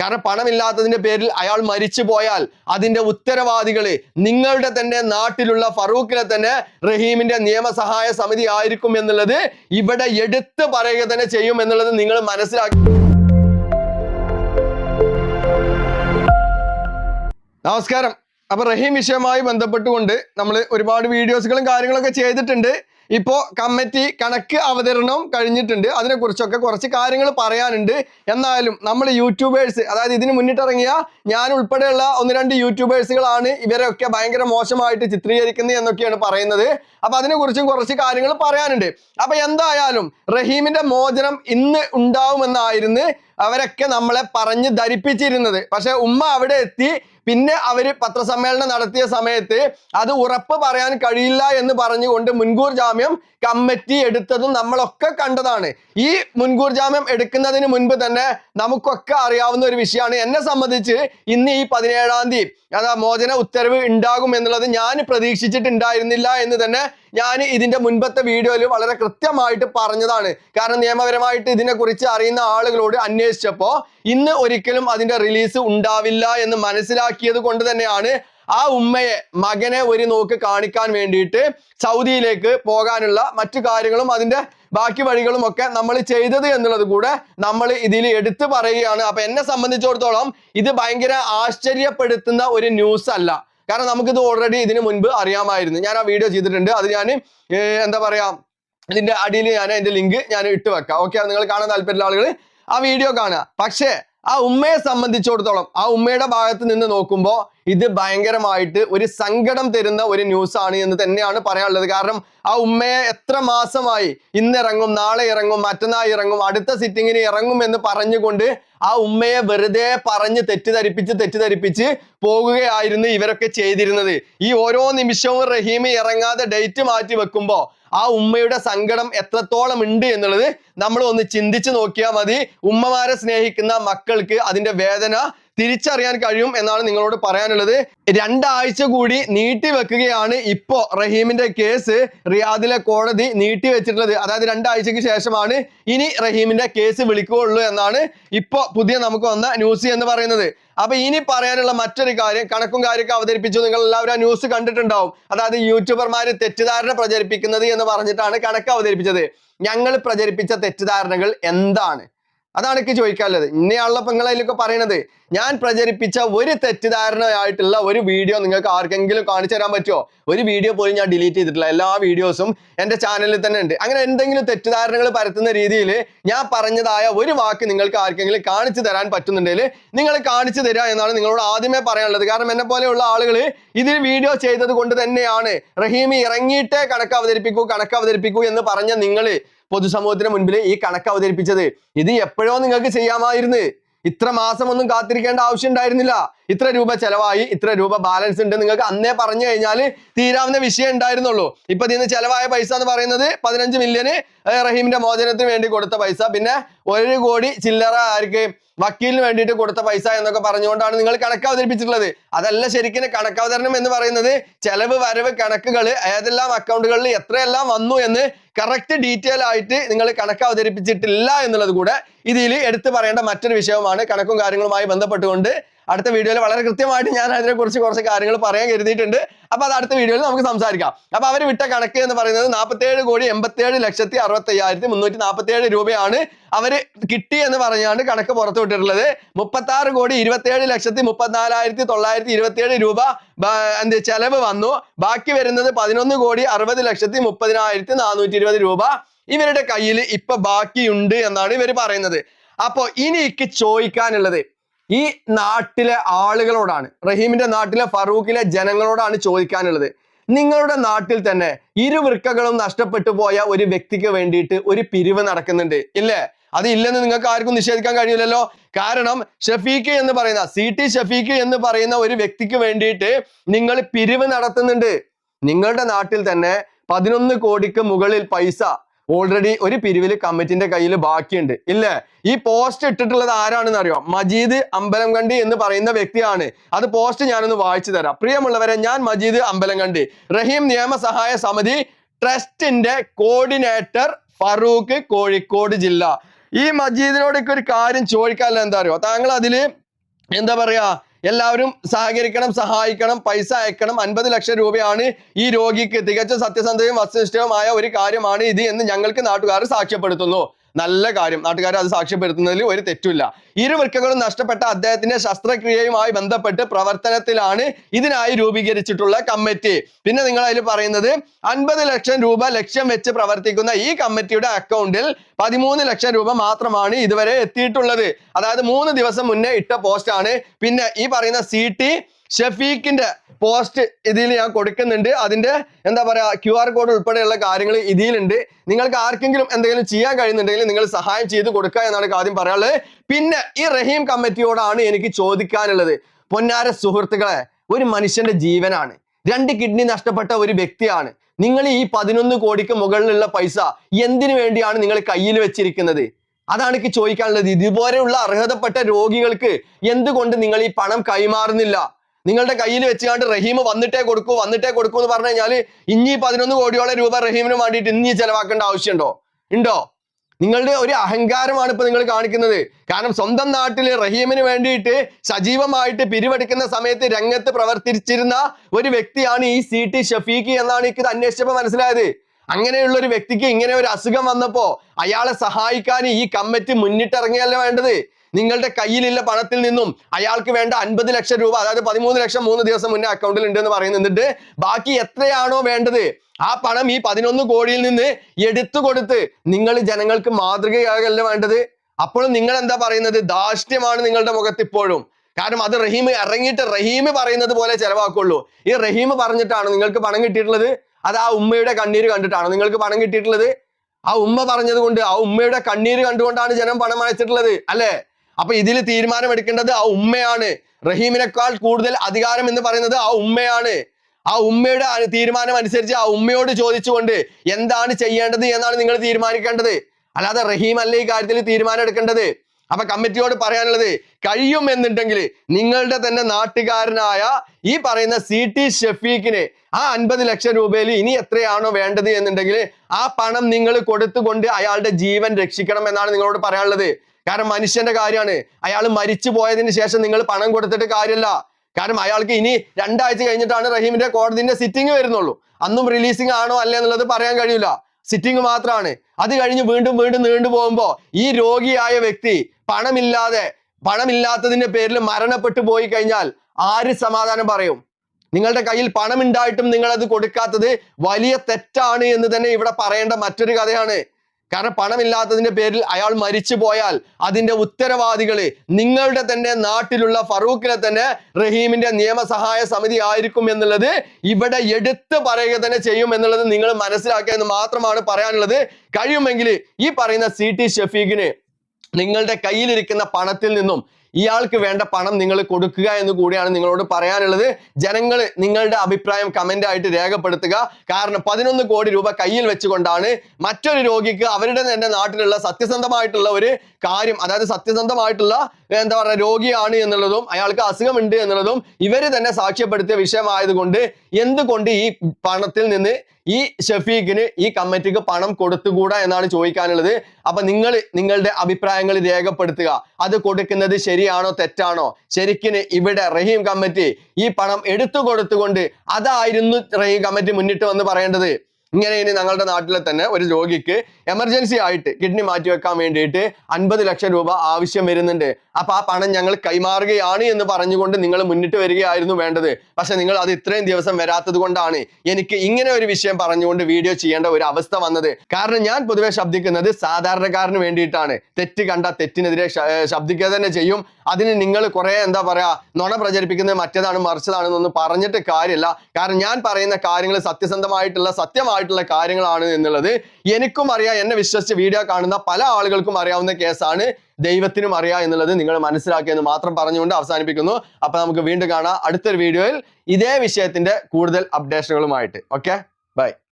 കാരണം പണമില്ലാത്തതിന്റെ പേരിൽ അയാൾ മരിച്ചു പോയാൽ അതിന്റെ ഉത്തരവാദികൾ നിങ്ങളുടെ തന്നെ നാട്ടിലുള്ള ഫറൂഖിലെ തന്നെ റഹീമിന്റെ നിയമസഹായ സമിതി ആയിരിക്കും എന്നുള്ളത് ഇവിടെ എടുത്തു പറയുക തന്നെ ചെയ്യും എന്നുള്ളത് നിങ്ങൾ മനസ്സിലാക്കി. നമസ്കാരം. അപ്പൊ റഹീം വിഷയവുമായി ബന്ധപ്പെട്ടുകൊണ്ട് നമ്മൾ ഒരുപാട് വീഡിയോസുകളും കാര്യങ്ങളൊക്കെ ചെയ്തിട്ടുണ്ട്. ഇപ്പോ കമ്മിറ്റി കണക്ക് അവതരണം കഴിഞ്ഞിട്ടുണ്ട്. അതിനെക്കുറിച്ചൊക്കെ കുറച്ച് കാര്യങ്ങൾ പറയാനുണ്ട്. എന്നാലും നമ്മൾ യൂട്യൂബേഴ്സ് അതായത് ഇതിന് മുന്നിട്ടിറങ്ങിയ ഞാൻ ഉൾപ്പെടെയുള്ള ഒന്ന് രണ്ട് യൂട്യൂബേഴ്സുകളാണ് ഇവരെയൊക്കെ ഭയങ്കര മോശമായിട്ട് ചിത്രീകരിക്കുന്നത് എന്നൊക്കെയാണ് പറയുന്നത്. അപ്പൊ അതിനെക്കുറിച്ചും കുറച്ച് കാര്യങ്ങൾ പറയാനുണ്ട്. അപ്പൊ എന്തായാലും റഹീമിന്റെ മോചനം ഇന്ന് ഉണ്ടാവുമെന്നായിരുന്നു അവരൊക്കെ നമ്മളെ പറഞ്ഞ് ധരിപ്പിച്ചിരുന്നത്. പക്ഷെ ഉമ്മ അവിടെ എത്തി പിന്നെ അവർ പത്രസമ്മേളനം നടത്തിയ സമയത്ത് അത് ഉറപ്പ് പറയാൻ കഴിയില്ല എന്ന് പറഞ്ഞുകൊണ്ട് മുൻകൂർ ജാമ്യം കമ്മിറ്റി എടുത്തതും നമ്മളൊക്കെ കണ്ടതാണ്. ഈ മുൻകൂർ ജാമ്യം എടുക്കുന്നതിന് മുൻപ് തന്നെ നമുക്കൊക്കെ അറിയാവുന്ന ഒരു വിഷയമാണ്. എന്നെ സംബന്ധിച്ച് ഇന്ന് ഈ പതിനേഴാം തീയതി അതാ മോചന ഉത്തരവ് ഉണ്ടാകും എന്നുള്ളത് ഞാൻ പ്രതീക്ഷിച്ചിട്ടുണ്ടായിരുന്നില്ല എന്ന് തന്നെ ഞാൻ ഇതിന്റെ മുൻപത്തെ വീഡിയോയിൽ വളരെ കൃത്യമായിട്ട് പറഞ്ഞതാണ്. കാരണം നിയമപരമായിട്ട് ഇതിനെക്കുറിച്ച് അറിയുന്ന ആളുകളോട് അന്വേഷിച്ചപ്പോൾ ഇന്ന് ഒരിക്കലും അതിന്റെ റിലീസ് ഉണ്ടാവില്ല എന്ന് മനസ്സിലാക്കിയത് കൊണ്ട് തന്നെയാണ് ആ ഉമ്മയെ മകനെ ഒരു നോക്ക് കാണിക്കാൻ വേണ്ടിയിട്ട് സൗദിയിലേക്ക് പോകാനുള്ള മറ്റു കാര്യങ്ങളും അതിന്റെ ബാക്കി വഴികളും ഒക്കെ നമ്മൾ ചെയ്തത് എന്നുള്ളത് കൂടെ നമ്മൾ ഇതിൽ എടുത്തു പറയുകയാണ്. അപ്പൊ എന്നെ സംബന്ധിച്ചിടത്തോളം ഇത് ഭയങ്കര ആശ്ചര്യപ്പെടുത്തുന്ന ഒരു ന്യൂസ് അല്ല. കാരണം നമുക്കിത് ഓൾറെഡി ഇതിന് മുൻപ് അറിയാമായിരുന്നു. ഞാൻ ആ വീഡിയോ ചെയ്തിട്ടുണ്ട്. അത് ഞാൻ എന്താ പറയാ ഇതിന്റെ അടിയിൽ ഞാൻ അതിന്റെ ലിങ്ക് ഞാൻ ഇട്ട് വെക്കാം. ഓക്കെ നിങ്ങൾ കാണാൻ താല്പര്യമുള്ള ആളുകൾ ആ വീഡിയോ കാണുക. പക്ഷേ ആ ഉമ്മയെ സംബന്ധിച്ചിടത്തോളം ആ ഉമ്മയുടെ ഭാഗത്ത് നിന്ന് നോക്കുമ്പോൾ ഇത് ഭയങ്കരമായിട്ട് ഒരു സങ്കടം തരുന്ന ഒരു ന്യൂസ് ആണ് എന്ന് തന്നെയാണ് പറയാനുള്ളത്. കാരണം ആ ഉമ്മയെ എത്ര മാസമായി ഇന്ന് ഇറങ്ങും നാളെ ഇറങ്ങും മറ്റന്നാൾ ഇറങ്ങും അടുത്ത സിറ്റിങ്ങിന് ഇറങ്ങും എന്ന് പറഞ്ഞുകൊണ്ട് ആ ഉമ്മയെ വെറുതെ പറഞ്ഞ് തെറ്റിദ്ധരിപ്പിച്ച് തെറ്റിദ്ധരിപ്പിച്ച് പോകുകയായിരുന്നു ഇവരൊക്കെ ചെയ്തിരുന്നത്. ഈ ഓരോ നിമിഷവും റഹീമി ഇറങ്ങാതെ ഡേറ്റ് മാറ്റി വെക്കുമ്പോൾ ആ ഉമ്മയുടെ സങ്കടം എത്രത്തോളം ഉണ്ട് എന്നുള്ളത് നമ്മൾ ഒന്ന് ചിന്തിച്ചു നോക്കിയാൽ മതി. ഉമ്മമാരെ സ്നേഹിക്കുന്ന മക്കൾക്ക് അതിന്റെ വേദന തിരിച്ചറിയാൻ കഴിയും എന്നാണ് നിങ്ങളോട് പറയാനുള്ളത്. രണ്ടാഴ്ച കൂടി നീട്ടി വെക്കുകയാണ് ഇപ്പോ റഹീമിന്റെ കേസ്. റിയാദിലെ കോടതി നീട്ടി വെച്ചിട്ടുള്ളത്. അതായത് രണ്ടാഴ്ചക്ക് ശേഷമാണ് ഇനി റഹീമിന്റെ കേസ് വിളിക്കുകയുള്ളൂ എന്നാണ് ഇപ്പോ പുതിയ നമുക്ക് വന്ന ന്യൂസ് എന്ന് പറയുന്നത്. അപ്പൊ ഇനി പറയാനുള്ള മറ്റൊരു കാര്യം കണക്കും കാര്യമൊക്കെ അവതരിപ്പിച്ചു. നിങ്ങൾ എല്ലാവരും ആ ന്യൂസ് കണ്ടിട്ടുണ്ടാവും. അതായത് യൂട്യൂബർമാര് തെറ്റിദ്ധാരണ പ്രചരിപ്പിക്കുന്നത് എന്ന് പറഞ്ഞിട്ടാണ് കണക്ക് അവതരിപ്പിച്ചത്. ഞങ്ങൾ പ്രചരിപ്പിച്ച തെറ്റിദ്ധാരണകൾ എന്താണ്? അതാണ് എനിക്ക് ചോദിക്കാനുള്ളത്. ഇന്നയാളുടെ പെങ്ങളതിലൊക്കെ പറയണത് ഞാൻ പ്രചരിപ്പിച്ച ഒരു തെറ്റിദ്ധാരണയായിട്ടുള്ള ഒരു വീഡിയോ നിങ്ങൾക്ക് ആർക്കെങ്കിലും കാണിച്ചു തരാൻ പറ്റുമോ? ഒരു വീഡിയോ പോലും ഞാൻ ഡിലീറ്റ് ചെയ്തിട്ടില്ല. എല്ലാ വീഡിയോസും എന്റെ ചാനലിൽ തന്നെ ഉണ്ട്. അങ്ങനെ എന്തെങ്കിലും തെറ്റിദ്ധാരണകൾ പരത്തുന്ന രീതിയിൽ ഞാൻ പറഞ്ഞതായ ഒരു വാക്ക് നിങ്ങൾക്ക് ആർക്കെങ്കിലും കാണിച്ചു തരാൻ പറ്റുന്നുണ്ടെങ്കിൽ നിങ്ങൾ കാണിച്ചു തരിക എന്നാണ് നിങ്ങളോട് ആദ്യമേ പറയാനുള്ളത്. കാരണം എന്നെ പോലെയുള്ള ആളുകൾ ഇതിൽ വീഡിയോ ചെയ്തത് കൊണ്ട് തന്നെയാണ്. റഹീമി ഇറങ്ങിയിട്ടേ കണക്ക് അവതരിപ്പിക്കൂ കണക്ക് അവതരിപ്പിക്കൂ എന്ന് പറഞ്ഞ നിങ്ങൾ പൊതുസമൂഹത്തിന് മുൻപിൽ ഈ കണക്ക് അവതരിപ്പിച്ചത്. ഇത് എപ്പോഴോ നിങ്ങൾക്ക് ചെയ്യാമായിരുന്നു. ഇത്ര മാസം ഒന്നും കാത്തിരിക്കേണ്ട ആവശ്യം ഉണ്ടായിരുന്നില്ല. ഇത്ര രൂപ ചെലവായി ഇത്ര രൂപ ബാലൻസ് ഉണ്ട്. നിങ്ങൾക്ക് അന്നേ പറഞ്ഞു കഴിഞ്ഞാൽ തീരാവുന്ന വിഷയം ഉണ്ടായിരുന്നുള്ളൂ. ഇപ്പൊ ഇതിന് ചെലവായ പൈസ എന്ന് പറയുന്നത് പതിനഞ്ച് മില്യന് റഹീമിന്റെ മോചനത്തിന് വേണ്ടി കൊടുത്ത പൈസ. പിന്നെ ഒരു കോടി ചില്ലറ ആർക്ക് വക്കീലിന് വേണ്ടിയിട്ട് കൊടുത്ത പൈസ എന്നൊക്കെ പറഞ്ഞുകൊണ്ടാണ് നിങ്ങൾ കണക്ക് അവതരിപ്പിച്ചിട്ടുള്ളത്. അതല്ല ശരിക്കും കണക്കവതരണം എന്ന് പറയുന്നത് ചെലവ് വരവ് കണക്കുകൾ ഏതെല്ലാം അക്കൗണ്ടുകളിൽ എത്രയെല്ലാം വന്നു എന്ന് കറക്റ്റ് ഡീറ്റെയിൽ ആയിട്ട് നിങ്ങൾ കണക്ക് അവതരിപ്പിച്ചിട്ടില്ല എന്നുള്ളത് കൂടെ ഇതിൽ എടുത്തു പറയേണ്ട മറ്റൊരു വിഷയമാണ് കണക്കും കാര്യങ്ങളുമായി ബന്ധപ്പെട്ടുകൊണ്ട് അടുത്ത വീഡിയോയിൽ വളരെ കൃത്യമായിട്ട് ഞാൻ അതിനെക്കുറിച്ച് കുറച്ച് കാര്യങ്ങൾ പറയാൻ കരുതിയിട്ടുണ്ട്. അപ്പൊ അത് അടുത്ത വീഡിയോയിൽ നമുക്ക് സംസാരിക്കാം. അപ്പൊ അവർ വിട്ട കണക്ക് എന്ന് പറയുന്നത് നാൽപ്പത്തേഴ് കോടി എൺപത്തേഴ് ലക്ഷത്തി അറുപത്തി അയ്യായിരത്തി മുന്നൂറ്റി നാൽപ്പത്തേഴ് രൂപയാണ് അവർ കിട്ടി എന്ന് പറഞ്ഞാണ് കണക്ക് പുറത്തു വിട്ടിട്ടുള്ളത്. മുപ്പത്തി ആറ് കോടി ഇരുപത്തേഴ് ലക്ഷത്തി മുപ്പത്തിനാലായിരത്തി തൊള്ളായിരത്തി ഇരുപത്തിയേഴ് രൂപ ബ- എന്ത് ചെലവ് വന്നു. ബാക്കി വരുന്നത് പതിനൊന്ന് കോടി അറുപത് ലക്ഷത്തി മുപ്പതിനായിരത്തി നാനൂറ്റി ഇരുപത് രൂപ ഇവരുടെ കയ്യിൽ ഇപ്പൊ ബാക്കിയുണ്ട് എന്നാണ് ഇവർ പറയുന്നത്. അപ്പോ ഇനി ചോദിക്കാനുള്ളത്. ഈ നാട്ടിലെ ആളുകളോടാണ് റഹീമിന്റെ നാട്ടിലെ ഫറൂഖിലെ ജനങ്ങളോടാണ് ചോദിക്കാനുള്ളത്. നിങ്ങളുടെ നാട്ടിൽ തന്നെ ഇരുവൃക്കകളും നഷ്ടപ്പെട്ടു പോയ ഒരു വ്യക്തിക്ക് വേണ്ടിയിട്ട് ഒരു പിരിവ് നടക്കുന്നുണ്ട്. ഇല്ലേ? അത് ഇല്ലെന്ന് നിങ്ങൾക്ക് ആർക്കും നിഷേധിക്കാൻ കഴിയില്ലല്ലോ. കാരണം ഷഫീഖ് എന്ന് പറയുന്ന സി ടി ഷഫീഖ് എന്ന് പറയുന്ന ഒരു വ്യക്തിക്ക് വേണ്ടിയിട്ട് നിങ്ങൾ പിരിവ് നടത്തുന്നുണ്ട്. നിങ്ങളുടെ നാട്ടിൽ തന്നെ പതിനൊന്ന് കോടിക്ക് മുകളിൽ പൈസ ഓൾറെഡി ഒരു പിരിവിൽ കമ്മിറ്റിന്റെ കയ്യിൽ ബാക്കിയുണ്ട്. ഇല്ലേ. ഈ പോസ്റ്റ് ഇട്ടിട്ടുള്ളത് ആരാണെന്ന് അറിയോ? മജീദ് അമ്പലംകണ്ടി എന്ന് പറയുന്ന വ്യക്തിയാണ്. അത് പോസ്റ്റ് ഞാനൊന്ന് വായിച്ചു തരാം. പ്രിയമുള്ളവരെ ഞാൻ മജീദ് അമ്പലംകണ്ടി. റഹീം നിയമസഹായ സമിതി ട്രസ്റ്റിന്റെ കോർഡിനേറ്റർ ഫറൂഖ് കോഴിക്കോട് ജില്ല. ഈ മജീദിനോടൊക്കെ ഒരു കാര്യം ചോദിക്കാനുള്ള എന്താ അറിയോ? താങ്കൾ അതിൽ എന്താ പറയാ എല്ലാവരും സഹകരിക്കണം സഹായിക്കണം പൈസ അയക്കണം. അൻപത് ലക്ഷം രൂപയാണ് ഈ രോഗിക്ക് തികച്ചും സത്യസന്ധവും വസ്തുനിഷ്ഠവുമായ ഒരു കാര്യമാണ് ഇത് എന്ന് ഞങ്ങൾക്ക് നാട്ടുകാർ സാക്ഷ്യപ്പെടുത്തുന്നു. നല്ല കാര്യം. നാട്ടുകാർ അത് സാക്ഷ്യപ്പെടുത്തുന്നതിൽ ഒരു തെറ്റുമില്ല. ഇരു വൃക്കകളും നഷ്ടപ്പെട്ട അദ്ദേഹത്തിന്റെ ശസ്ത്രക്രിയയുമായി ബന്ധപ്പെട്ട് പ്രവർത്തനത്തിലാണ് ഇതിനായി രൂപീകരിച്ചിട്ടുള്ള കമ്മിറ്റി. പിന്നെ നിങ്ങൾ അതിൽ പറയുന്നത് അൻപത് ലക്ഷം രൂപ ലക്ഷ്യം വെച്ച് പ്രവർത്തിക്കുന്ന ഈ കമ്മിറ്റിയുടെ അക്കൗണ്ടിൽ പതിമൂന്ന് ലക്ഷം രൂപ മാത്രമാണ് ഇതുവരെ എത്തിയിട്ടുള്ളത്. അതായത് മൂന്ന് ദിവസം മുന്നേ ഇട്ട പോസ്റ്റാണ്. പിന്നെ ഈ പറയുന്ന സി ഷഫീഖിന്റെ പോസ്റ്റ് ഇതിൽ ഞാൻ കൊടുക്കുന്നുണ്ട്. അതിന്റെ എന്താ പറയാ ക്യു ആർ കോഡ് ഉൾപ്പെടെയുള്ള കാര്യങ്ങൾ ഇതിലുണ്ട്. നിങ്ങൾക്ക് ആർക്കെങ്കിലും എന്തെങ്കിലും ചെയ്യാൻ കഴിയുന്നുണ്ടെങ്കിൽ നിങ്ങൾ സഹായം ചെയ്ത് കൊടുക്കുക എന്നാണ് ആദ്യം പറയാനുള്ളത്. പിന്നെ ഈ റഹീം കമ്മിറ്റിയോടാണ് എനിക്ക് ചോദിക്കാനുള്ളത്. പൊന്നാര സുഹൃത്തുക്കളെ ഒരു മനുഷ്യന്റെ ജീവനാണ്. രണ്ട് കിഡ്നി നഷ്ടപ്പെട്ട ഒരു വ്യക്തിയാണ്. നിങ്ങൾ ഈ പതിനൊന്ന് കോടിക്ക് മുകളിലുള്ള പൈസ എന്തിനു വേണ്ടിയാണ് നിങ്ങൾ കയ്യിൽ വെച്ചിരിക്കുന്നത്? അതാണ് എനിക്ക് ചോദിക്കാനുള്ളത്. ഇതുപോലെയുള്ള അർഹതപ്പെട്ട രോഗികൾക്ക് എന്തുകൊണ്ട് നിങ്ങൾ ഈ പണം കൈമാറുന്നില്ല? നിങ്ങളുടെ കയ്യിൽ വെച്ചുകൊണ്ട് റഹീം വന്നിട്ടേ കൊടുക്കൂ വന്നിട്ടേ കൊടുക്കൂ എന്ന് പറഞ്ഞു കഴിഞ്ഞാൽ ഇനി പതിനൊന്ന് കോടിയോളം രൂപ റഹീമിന് വേണ്ടിയിട്ട് ഇനി ചെലവാക്കേണ്ട ആവശ്യമുണ്ടോ? ഉണ്ടോ? നിങ്ങളുടെ ഒരു അഹങ്കാരമാണ് ഇപ്പൊ നിങ്ങൾ കാണിക്കുന്നത്. കാരണം സ്വന്തം നാട്ടിൽ റഹീമിന് വേണ്ടിയിട്ട് സജീവമായിട്ട് പിരിവെടുക്കുന്ന സമയത്ത് രംഗത്ത് പ്രവർത്തിച്ചിരുന്ന ഒരു വ്യക്തിയാണ് ഈ സി ടി ഷഫീഖ് എന്നാണ് എനിക്ക് ഇത് അന്വേഷിച്ചപ്പോൾ മനസ്സിലായത്. അങ്ങനെയുള്ള ഒരു വ്യക്തിക്ക് ഇങ്ങനെ ഒരു അസുഖം വന്നപ്പോ അയാളെ സഹായിക്കാൻ ഈ കമ്മിറ്റി മുന്നിട്ടിറങ്ങിയല്ല വേണ്ടത്? നിങ്ങളുടെ കയ്യിലുള്ള പണത്തിൽ നിന്നും അയാൾക്ക് വേണ്ട അൻപത് ലക്ഷം രൂപ അതായത് പതിമൂന്ന് ലക്ഷം മൂന്ന് ദിവസം മുന്നേ അക്കൗണ്ടിൽ ഉണ്ട് എന്ന് പറയുന്നു എന്നിട്ട് ബാക്കി എത്രയാണോ വേണ്ടത് ആ പണം ഈ പതിനൊന്ന് കോടിയിൽ നിന്ന് എടുത്തു കൊടുത്ത് നിങ്ങൾ ജനങ്ങൾക്ക് മാതൃകയാകല്ല വേണ്ടത്? അപ്പോഴും നിങ്ങൾ എന്താ പറയുന്നത്? ധാർഷ്ട്യമാണ് നിങ്ങളുടെ മുഖത്ത് ഇപ്പോഴും. കാരണം അത് റഹീം ഇറങ്ങിയിട്ട് റഹീം പറയുന്നത് പോലെ ചെലവാക്കുള്ളൂ. ഈ റഹീം പറഞ്ഞിട്ടാണ് നിങ്ങൾക്ക് പണം കിട്ടിയിട്ടുള്ളത്? അത് ആ ഉമ്മയുടെ കണ്ണീര് കണ്ടിട്ടാണ് നിങ്ങൾക്ക് പണം കിട്ടിയിട്ടുള്ളത്? ആ ഉമ്മ പറഞ്ഞത് കൊണ്ട് ആ ഉമ്മയുടെ കണ്ണീര് കണ്ടുകൊണ്ടാണ് ജനം പണം അയച്ചിട്ടുള്ളത് അല്ലേ? അപ്പൊ ഇതിൽ തീരുമാനമെടുക്കേണ്ടത് ആ ഉമ്മയാണ്. റഹീമിനേക്കാൾ കൂടുതൽ അധികാരം എന്ന് പറയുന്നത് ആ ഉമ്മയാണ്. ആ ഉമ്മയുടെ തീരുമാനം അനുസരിച്ച് ആ ഉമ്മയോട് ചോദിച്ചുകൊണ്ട് എന്താണ് ചെയ്യേണ്ടത് എന്നാണ് നിങ്ങൾ തീരുമാനിക്കേണ്ടത്. അല്ലാതെ റഹീം അല്ല ഈ കാര്യത്തിൽ തീരുമാനം എടുക്കേണ്ടത്? അപ്പൊ കമ്മിറ്റിയോട് പറയാനുള്ളത് കഴിയും എന്നുണ്ടെങ്കിൽ നിങ്ങളുടെ തന്നെ നാട്ടുകാരനായ ഈ പറയുന്ന സി ടി ഷഫീഖിന് ആ അൻപത് ലക്ഷം രൂപയിൽ ഇനി എത്രയാണോ വേണ്ടത് എന്നുണ്ടെങ്കിൽ ആ പണം നിങ്ങൾ കൊടുത്തുകൊണ്ട് അയാളുടെ ജീവൻ രക്ഷിക്കണം എന്നാണ് നിങ്ങളോട് പറയാനുള്ളത്. കാരണം മനുഷ്യന്റെ കാര്യമാണ്. അയാൾ മരിച്ചു പോയതിന് ശേഷം നിങ്ങൾ പണം കൊടുത്തിട്ട് കാര്യമല്ല കാരണം അയാൾക്ക് ഇനി രണ്ടാഴ്ച കഴിഞ്ഞിട്ടാണ് റഹീമിന്റെ കോടതിന്റെ സിറ്റിംഗ് വരുന്നുള്ളൂ. അന്നും റിലീസിംഗ് ആണോ അല്ലേ എന്നുള്ളത് പറയാൻ കഴിയില്ല. സിറ്റിംഗ് മാത്രമാണ് അത് കഴിഞ്ഞ് വീണ്ടും വീണ്ടും നീണ്ടു പോകുമ്പോൾ ഈ രോഗിയായ വ്യക്തി പണമില്ലാതെ പണമില്ലാത്തതിന്റെ പേരിൽ മരണപ്പെട്ടു പോയി കഴിഞ്ഞാൽ ആര് സമാധാനം പറയും? നിങ്ങളുടെ കയ്യിൽ പണം ഉണ്ടായിട്ടും നിങ്ങൾ അത് കൊടുക്കാത്തത് വലിയ തെറ്റാണ് എന്ന് തന്നെ ഇവിടെ പറയേണ്ട മറ്റൊരു കഥയാണ്. കാരണം പണമില്ലാത്തതിന്റെ പേരിൽ അയാൾ മരിച്ചു പോയാൽ അതിന്റെ ഉത്തരവാദികൾ നിങ്ങളുടെ തന്നെ നാട്ടിലുള്ള ഫറൂഖിനെ തന്നെ റഹീമിന്റെ നിയമസഹായ സമിതി ആയിരിക്കും എന്നുള്ളത് ഇവിടെ എടുത്തു പറയുക തന്നെ ചെയ്യും എന്നുള്ളത് നിങ്ങൾ മനസ്സിലാക്കുക എന്ന് മാത്രമാണ് പറയാനുള്ളത്. കഴിയുമെങ്കിൽ ഈ പറയുന്ന സി ടി ഷഫീഖിന് നിങ്ങളുടെ കയ്യിലിരിക്കുന്ന പണത്തിൽ നിന്നും ഇയാൾക്ക് വേണ്ട പണം നിങ്ങൾ കൊടുക്കുക എന്ന് കൂടിയാണ് നിങ്ങളോട് പറയാനുള്ളത്. ജനങ്ങൾ നിങ്ങളുടെ അഭിപ്രായം കമന്റ് ആയിട്ട് രേഖപ്പെടുത്തുക. കാരണം പതിനൊന്ന് കോടി രൂപ കയ്യിൽ വെച്ചുകൊണ്ടാണ് മറ്റൊരു രോഗിക്ക് അവരുടെ തന്നെ നാട്ടിലുള്ള സത്യസന്ധമായിട്ടുള്ള ഒരു കാര്യം അതായത് സത്യസന്ധമായിട്ടുള്ള എന്താ പറയുക രോഗിയാണ് എന്നുള്ളതും അയാൾക്ക് അസുഖമുണ്ട് എന്നുള്ളതും ഇവർ തന്നെ സാക്ഷ്യപ്പെടുത്തിയ വിഷയമായതുകൊണ്ട് എന്തുകൊണ്ട് ഈ പണത്തിൽ നിന്ന് ഈ ഷഫീഖിന് ഈ കമ്മിറ്റിക്ക് പണം കൊടുത്തുകൂടാ എന്നാണ് ചോദിക്കാനുള്ളത്. അപ്പൊ നിങ്ങൾ നിങ്ങളുടെ അഭിപ്രായങ്ങൾ രേഖപ്പെടുത്തുക. അത് കൊടുക്കുന്നത് ശരിയാണോ തെറ്റാണോ? ശരിക്കിന് ഇവിടെ റഹീം കമ്മിറ്റി ഈ പണം എടുത്തു കൊടുത്തുകൊണ്ട് അതായിരുന്നു റഹീം കമ്മിറ്റി മുന്നിട്ട് വന്ന് പറയേണ്ടത്. ഇങ്ങനെ ഇനി ഞങ്ങളുടെ നാട്ടിലെ തന്നെ ഒരു രോഗിക്ക് എമർജൻസി ആയിട്ട് കിഡ്നി മാറ്റിവെക്കാൻ വേണ്ടിയിട്ട് അൻപത് ലക്ഷം രൂപ ആവശ്യം വരുന്നുണ്ട്. അപ്പൊ ആ പണം ഞങ്ങൾ കൈമാറുകയാണ് എന്ന് പറഞ്ഞുകൊണ്ട് നിങ്ങൾ മുന്നിട്ട് വരികയായിരുന്നു വേണ്ടത്. പക്ഷെ നിങ്ങൾ അത് ഇത്രയും ദിവസം വരാത്തത് കൊണ്ടാണ് എനിക്ക് ഇങ്ങനെ ഒരു വിഷയം പറഞ്ഞുകൊണ്ട് വീഡിയോ ചെയ്യേണ്ട ഒരു അവസ്ഥ വന്നത്. കാരണം ഞാൻ പൊതുവെ ശബ്ദിക്കുന്നത് സാധാരണക്കാരന് വേണ്ടിയിട്ടാണ്. തെറ്റ് കണ്ട തെറ്റിനെതിരെ ശബ്ദിക്കുക തന്നെ ചെയ്യും. അതിന് നിങ്ങൾ കുറെ എന്താ പറയാ നുണ പ്രചരിപ്പിക്കുന്നത് മറ്റേതാണ് മറിച്ചതാണെന്നൊന്നും പറഞ്ഞിട്ട് കാര്യമില്ല കാരണം ഞാൻ പറയുന്ന കാര്യങ്ങൾ സത്യസന്ധമായിട്ടുള്ള സത്യമായിട്ടുള്ള കാര്യങ്ങളാണ് എന്നുള്ളത് എനിക്കും അറിയാം എന്നെ വിശ്വസിച്ച് വീഡിയോ കാണുന്ന പല ആളുകൾക്കും അറിയാവുന്ന കേസാണ് ദൈവത്തിനും അറിയാം എന്നുള്ളത് നിങ്ങൾ മനസ്സിലാക്കിയെന്ന് മാത്രം പറഞ്ഞുകൊണ്ട് അവസാനിപ്പിക്കുന്നു. അപ്പൊ നമുക്ക് വീണ്ടും കാണാം. അടുത്തൊരു വീഡിയോയിൽ ഇതേ വിഷയത്തിന്റെ കൂടുതൽ അപ്ഡേഷനുകളുമായിട്ട് ഓക്കെ ബൈ